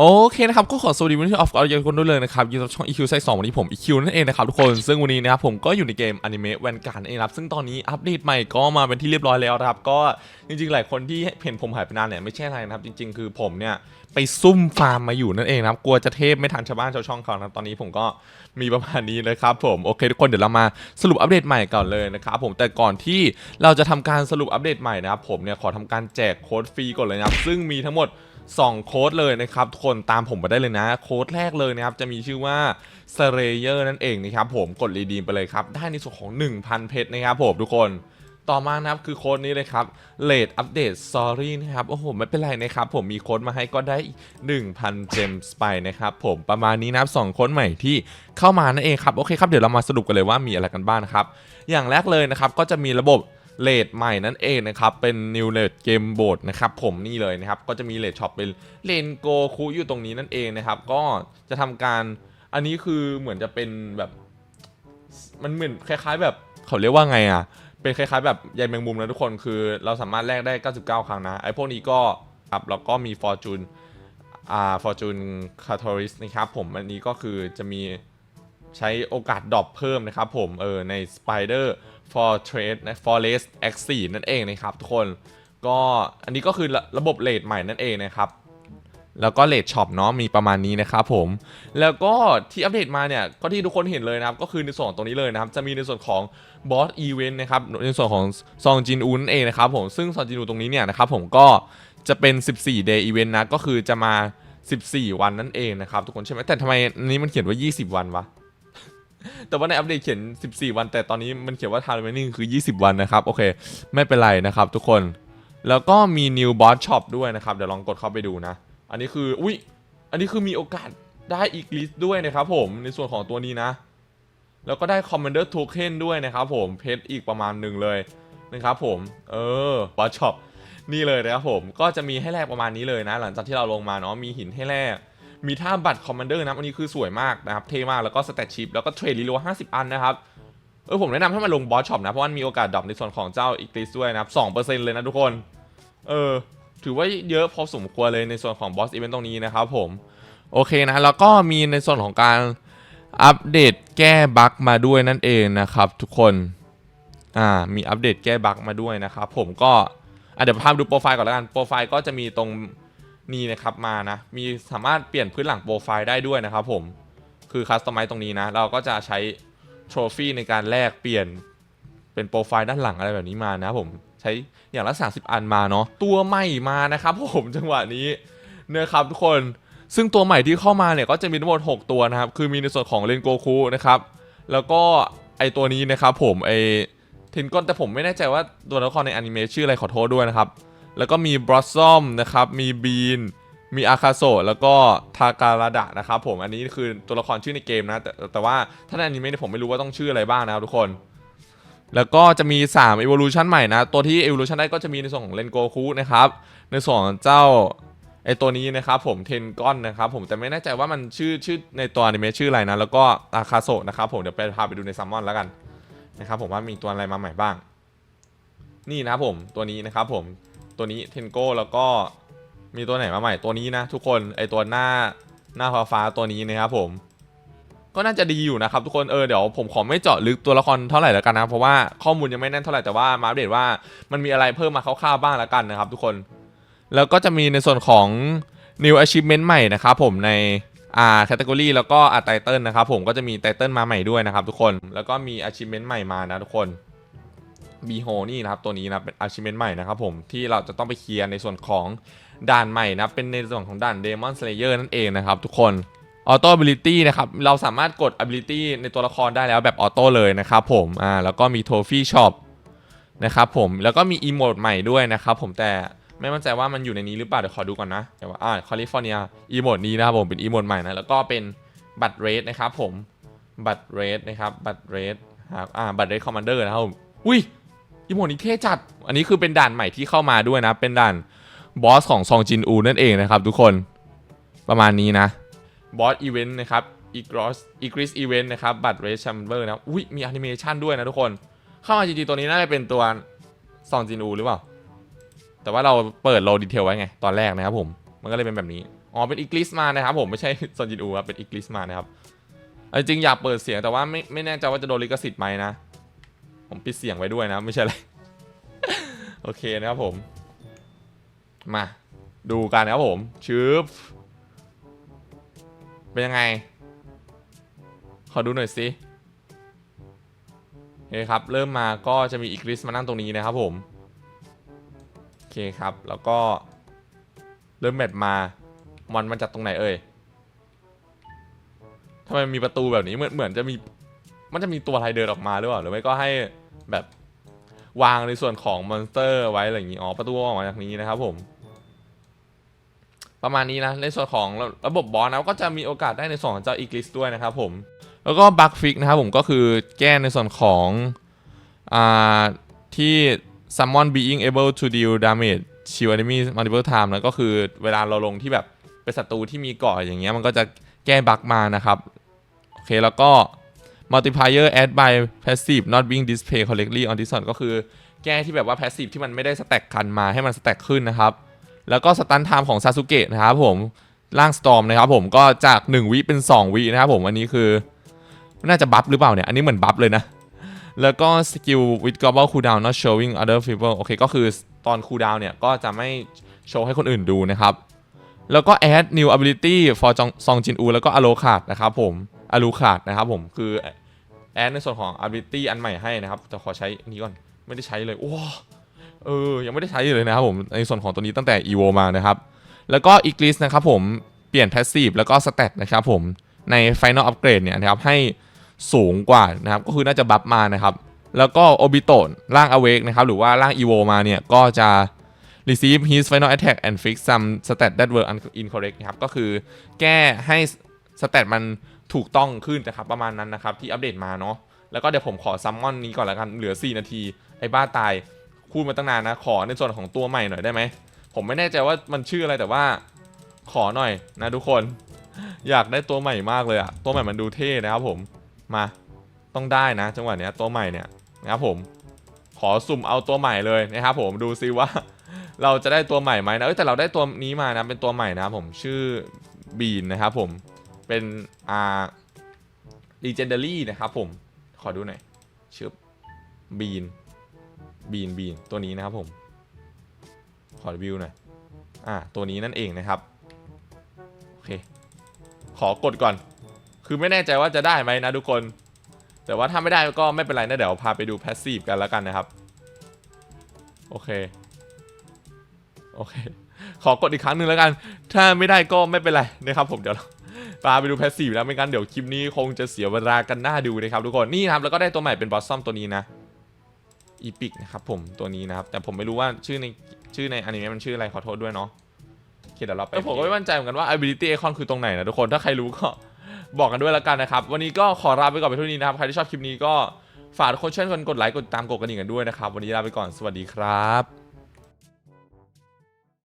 โอเคนะครับก็ขอสวัสดีวันที่ออฟกอร์ยคนด้วยเลยนะครับอยู่กับช่อง EQ ไซส์2วันนี้ผม EQ นั่นเองนะครับทุกคนซึ่งวันนี้นะครับผมก็อยู่ในเกมอนิเมะแวนการ์ดเองครับซึ่งตอนนี้อัปเดตใหม่ก็มาเป็นที่เรียบร้อยแล้วนะครับก็จริงๆ หลายคนที่เห็นผมหายไปนานเนี่ยไม่ใช่อะไรนะครับจริง ๆ คือผมเนี่ยไปซุ่มฟาร์มมาอยู่นั่นเองนะครับกลัวจะเทพไม่ทันชาวบ้านชาวช่องเขานะครับตอนนี้ผมก็มีประมาณนี้เลยครับผมโอเคทุกคนเดี๋ยวเรามาสรุปอัปเดตใหม่ก่อนเลยนะครับผมแต่ก่อนที่เราจะทำการสรุปอัปเดตใหม่นะครับผมเนี่ยขอทำการแจกโค้ดฟรีก่อนเลยนะครับซึ่งมีทั้งหมด 2 โค้ดเลยนะครับทุกคนตามผมมาได้เลยนะ โค้ดแรกเลยนะครับ จะมีชื่อว่า s r a y e r นั่นเองนะครับผมกดรีดีมไปเลยครับ ได้ในส่วนของ 1,000 เพชรนะครับผมทุกคนต่อมานะครับคือโค้ดนี้เลยครับ Late Update Sorry นะครับ โอ้โห ไม่เป็นไรนะครับ ผมมีโค้ดมาให้ก็ได้อีก1,000 Gems ไปนะครับ ผมประมาณนี้นะครับสองโค้ดใหม่ที่เข้ามานั่นเองครับ โอเคครับ เดี๋ยวเรามาสรุปกันเลยว่ามีอะไรกันบ้างนะครับ อย่างแรกเลยนะครับ ก็จะมีระบบ เลทใหม่นั่นเองนะครับ เป็น New Late Game Board นะครับ ผมนี่เลยนะครับ ก็จะมีเลทช็อปเป็นเลนโกคุอยู่ตรงนี้นั่นเองนะครับ ก็จะทำการอันนี้คือเหมือนจะเป็นแบบ มันเหมือนคล้าย ๆ แบบเขาเรียกว่าไงอะ เป็นคล้าย ๆ แบบใยแมงมุมนะทุกคนคือเราสามารถแลกได้ 99 ครั้งนะไอ้พวกนี้ก็ครับแล้วก็มี Fortune อ่า Fortune c a t a l y s นะครับผมอันนี้ก็คือจะมีใช้โอกาสดรอปเพิ่มนะครับผมเออใน Spider for Trade นะ Forest X4 นั่นเองนะครับทุกคนก็อันนี้ก็คือระระบบเลทใหม่นั่นเองนะครับแล้วก็เลทช็อปเนาะมีประมาณนี้นะครับผม แล้วก็ที่อัปเดตมาเนี่ยก็ที่ทุกคนเห็นเลยนะครับ ก็คือในส่วนตรงนี้เลยนะครับ จะมีในส่วนของบอสอีเวนต์นะครับ ในส่วนของซองจินอูนั่นเองนะครับผมซึ่งซองจินอูตรงนี้เนี่ยนะครับผมก็จะเป็น 14 day event นะ ก็คือจะมา 14 วันนั่นเองนะครับ ทุกคนใช่ไหมแต่ทำไมนนี้มันเขียนว่า 20 วันวะ แต่ว่าในอัปเดตเขียน 14 วัน แต่ตอนนี้มันเขียนว่า time remaining คือ 20 วันนะครับ โอเค ไม่เป็นไรนะครับทุกคน แล้วก็มี new boss shop ด้วยนะครับ เดี๋ยวลองกดเข้าไปดูนะ อันนี้คือ อุ้ย อันนี้คือมีโอกาสได้อีกลิสต์ด้วยนะครับผม ในส่วนของตัวนี้นะ แล้วก็ได้ commander token ด้วยนะครับผม เพชรอีกประมาณหนึ่งเลยนะครับผม เออ boss shop นี่เลยนะครับผม ก็จะมีให้แลกประมาณนี้เลยนะ หลังจากที่เราลงมาเนาะ มีหินให้แลก มีท่าบัตรคอมมานเดอร์นะอันนี้คือสวยมากนะครับ เท่มาก แล้วก็สเตตชิปแล้วก็เทรดรีโล50 อันนะครับ เออผมแนะนำให้มาลงบอสช็อปนะ เพราะมันมีโอกาสดรอปในส่วนของเจ้าอีกลิสด้วยนะครับ2%เลยนะทุกคน เออ ถือว่าเยอะพอสมควรเลยในส่วนของบอสอีเวนต์ตรงนี้นะครับผม โอเคนะ แล้วก็มีในส่วนของการอัปเดตแก้บั๊กมาด้วยนั่นเองนะครับทุกคน อ่า มีอัปเดตแก้บั๊กมาด้วยนะครับผมก็อะเดี๋ยวพาดูโปรไฟล์ก่อนแล้วกัน โปรไฟล์ก็จะมีตรง นี่นะครับมานะ มีสามารถเปลี่ยนพื้นหลังโปรไฟล์ได้ด้วยนะครับผม คือคัสตอมไมตรงนี้นะ เราก็จะใช้โทรฟี่ในการแลกเปลี่ยนเป็นโปรไฟล์ด้านหลังอะไรแบบนี้มานะผมใช้อย่างละ 30 อันมาเนาะตัวใหม่มานะครับผมจังหวะนี้นะครับทุกคนซึ่งตัวใหม่ที่เข้ามาเนี่ยก็จะมีทั้งหมด 6 ตัวนะครับ คือมีในส่วนของเลนโกคูนะครับ แล้วก็ไอตัวนี้นะครับผมไอเทนก้นแต่ผมไม่แน่ใจว่าตัวละครในอนิเมะชื่ออะไรขอโทษด้วยนะครับ แล้วก็มีบรอสซอมนะครับ มีบีน มีอาคาโซแล้วก็ทาการาดะนะครับผม อันนี้คือตัวละครชื่อในเกมนะ แต่แต่ว่าถ้าในอนิเมะผมไม่รู้ว่าต้องชื่ออะไรบ้างนะครับทุกคน แล้วก็จะมี 3 evolution ใหม่นะ ตัวที่ evolution ได้ก็จะมีในส่วนของเลนโกคุนะครับ ในส่วนของเจ้าไอตัวนี้นะครับผมเทนก้อนนะครับผมแต่ไม่แน่ใจว่ามันชื่อชื่อในตัวอนิเมะชื่ออะไรนะ แล้วก็อาคาโซนะครับผมเดี๋ยวไปพาไปดูในซัมมอนแล้วกันนะครับผมว่ามีตัวอะไรมาใหม่บ้าง นี่นะครับผมตัวนี้นะครับผม ตัวนี้เทนโก้แล้วก็มีตัวไหนมาใหม่ตัวนี้นะทุกคนไอตัวหน้าหน้าฟ้าฟ้าตัวนี้นะครับผม ก็น่าจะดีอยู่นะครับทุกคนเออเดี๋ยวผมขอไม่เจาะลึกตัวละครเท่าไหร่แล้วกันนะเพราะว่าข้อมูลยังไม่แน่นเท่าไหร่แต่ว่ามาอัปเดตว่ามันมีอะไรเพิ่มมาคร่าวๆบ้างแล้วกันนะครับทุกคน แล้วก็จะมีในส่วนของ new achievement ใหม่นะครับผมในอ่า category แล้วก็อ่า title นะครับผมก็จะมี title มาใหม่ด้วยนะครับทุกคนแล้วก็มี achievement ใหม่มานะทุกคน b h o นี่นะครับตัวนี้นะเป็น achievement ใหม่นะครับผมที่เราจะต้องไปเคลียร์ในส่วนของด่านใหม่นะเป็นในส่วนของด่าน demon slayer นั่นเองนะครับทุกคนออโต้ ability นะครับ เราสามารถกด ability ในตัวละครได้แล้วแบบออโต้เลยนะครับผม อ่า แล้วก็มี trophy shop นะครับผม แล้วก็มี emote ใหม่ด้วยนะครับผม แต่ไม่มั่นใจว่ามันอยู่ในนี้หรือเปล่า เดี๋ยวขอดูก่อนนะเดี๋ยวว่าอ่าแคลิฟอร์เนีย emote นี้นะครับผม เป็น emote ใหม่นะ แล้วก็เป็นบัตรเรดนะครับผม บัตรเรดนะครับ บัตรเรดครับอ่า บัตรเรดคอมมานเดอร์นะครับผม อุ้ย อีโมดนี้เท่จัด อันนี้คือเป็นด่านใหม่ที่เข้ามาด้วยนะ เป็นด่านบอสของซองจินอูนั่นเองนะครับทุกคน ประมาณนี้นะ บอสอีเวนต์นะครับอีกรอสอีกริสอีเวนต์นะครับ บัตรเรชแชมเบอร์นะ อุ้ยมีแอนิเมชันด้วยนะทุกคน เข้ามาจริงๆตัวนี้น่าจะเป็นตัวซองจินอูหรือเปล่า แต่ว่าเราเปิดโลดีเทลไว้ไง ตอนแรกนะครับผม มันก็เลยเป็นแบบนี้ อ๋อ เป็นอีกลิสมานะครับผม ไม่ใช่ซอนจินอูครับ เป็นอีกลิสมานะครับ จริงอยากเปิดเสียงแต่ว่าไม่ไม่แน่ใจว่าจะโดนลิขสิทธิ์ไหมนะ ผมปิดเสียงไว้ด้วยนะไม่ใช่อะไร โอเคนะครับผม มาดูกันนะครับผมชืบเป็นยังไง ขอดูหน่อยสิโอเคครับ เริ่มมาก็จะมีอีกลิสมานั่งตรงนี้นะครับผม โอเคครับ แล้วก็ เริ่มแมตมามันมาจากตรงไหนเอ่ยทำไมมีประตูแบบนี้เหมือนเหมือนจะมี มันจะมีตัวอะไรเดินออกมาหรือเปล่าหรือไม่ก็ให้แบบวางในส่วนของมอนสเตอร์ไว้อะไรอย่างนี้อ๋อประตูออกมาจากนี้นะครับผมประมาณนี้นะในส่วนของระบบบอสนะก็จะมีโอกาสได้ในส่วนของเจ้าอีกลิสด้วยนะครับผมแล้วก็บัคฟิกนะครับผมก็คือแก้ในส่วนของอ่าที่ summon being able to deal damage shield enemy multiple time นะก็คือเวลาเราลงที่แบบเป็นศัตรูที่มีเกาะอย่างเงี้ยมันก็จะแก้บัคมานะครับโอเคแล้วก็ multiplier add by passive not being displayed correctly on this one ก็คือแก้ที่แบบว่า passive ที่มันไม่ได้สแต็กกันมาให้มันสแต็กขึ้นนะครับ แล้วก็สตันไทม์ของซาสุเกะนะครับผมร่างสตอมนะครับผมก็จาก 1 วิเป็น 2 วินะครับผมอันนี้คือ น่าจะบัฟหรือเปล่าเนี่ย อันนี้เหมือนบัฟเลยนะ แล้วก็สกิล with global cooldown not showing other people โอเคก็คือตอน cooldown เนี่ย ก็จะไม่โชว์ให้คนอื่นดูนะครับ แล้วก็ add new ability for ซองจินอูแล้วก็ a l o c a r d นะครับผม a l o c a r d นะครับผมคือ add ในส่วนของ ability อันใหม่ให้นะครับแต่ขอใช้นี้ก่อนไม่ได้ใช้เลยโอ้เออยังไม่ได้ใช้เลยนะครับผมในส่วนของตัวนี้ตั้งแต่ evo มานะครับ แล้วก็ e g l i s นะครับผมเปลี่ยน passive แล้วก็ stat นะครับผมใน final upgrade เนี่ยนะครับให้สูงกว่านะครับก็คือน่าจะบัฟมานะครับ แล้วก็ obito ร่าง awake นะครับหรือว่าร่าง evo มาเนี่ยก็จะ receive his final attack and fix some stat that were incorrect นะครับ ก็คือแก้ให้ stat มันถูกต้องขึ้นนะครับ ประมาณนั้นนะครับ ที่อัปเดตมาเนาะ แล้วก็เดี๋ยวผมขอซัมมอนนี้ก่อนละกัน เหลือ 4 นาที ไอ้บ้าตาย พูดมาตั้งนานนะ ขอในส่วนของตัวใหม่หน่อยได้ไหม ผมไม่แน่ใจว่ามันชื่ออะไรแต่ว่าขอหน่อยนะทุกคน อยากได้ตัวใหม่มากเลยอะตัวใหม่มันดูเท่นะครับผม มาต้องได้นะ จังหวะเนี้ยตัวใหม่เนี่ยนะครับผม ขอสุ่มเอาตัวใหม่เลยนะครับผม ดูซิว่า เราจะได้ตัวใหม่ไหมนะเอ้ยแต่เราได้ตัวนี้มานะเป็นตัวใหม่นะครับผมชื่อบีนนะครับผมเป็นอ่า legendary นะครับผมขอดูหน่อยชื่อบีนบีนบีนตัวนี้นะครับผมขอรีวิวหน่อยอ่าตัวนี้นั่นเองนะครับโอเคขอกดก่อน คือไม่แน่ใจว่าจะได้ไหมนะทุกคน แต่ว่าถ้าไม่ได้ก็ไม่เป็นไรนะเดี๋ยวพาไปดูแพสซีฟกันแล้วกันนะครับ โอเค โอเค ขอกดอีกครั้งหนึ่งแล้วกัน ถ้าไม่ได้ก็ไม่เป็นไรนะครับผมเดี๋ยวเราพาไปดูแพสซีฟแล้วไม่งั้นเดี๋ยวคลิปนี้คงจะเสียเวลากันหน้าดูนะครับทุกคน นี่นะครับแล้วก็ได้ตัวใหม่เป็นบอสซัมตัวนี้นะอีพิกนะครับผมตัวนี้นะครับ แต่ผมไม่รู้ว่าชื่อในชื่อในอนิเมะมันชื่ออะไรขอโทษด้วยเนาะโอเคเดี๋ยวเราไปผมก็ไม่มั่นใจเหมือนกันว่า ability icon คือตรงไหนนะทุกคนถ้าใครรู้ก็บอกกันด้วยแล้วกันนะครับ วันนี้ก็ขอลาไปก่อนไปเท่านี้นะครับ ใครที่ชอบคลิปนี้ก็ฝากทุกคนช่วยกันกดไลค์กดติดตามกดกระดิ่งกันด้วยนะครับ วันนี้ลาไปก่อนสวัสดีครับ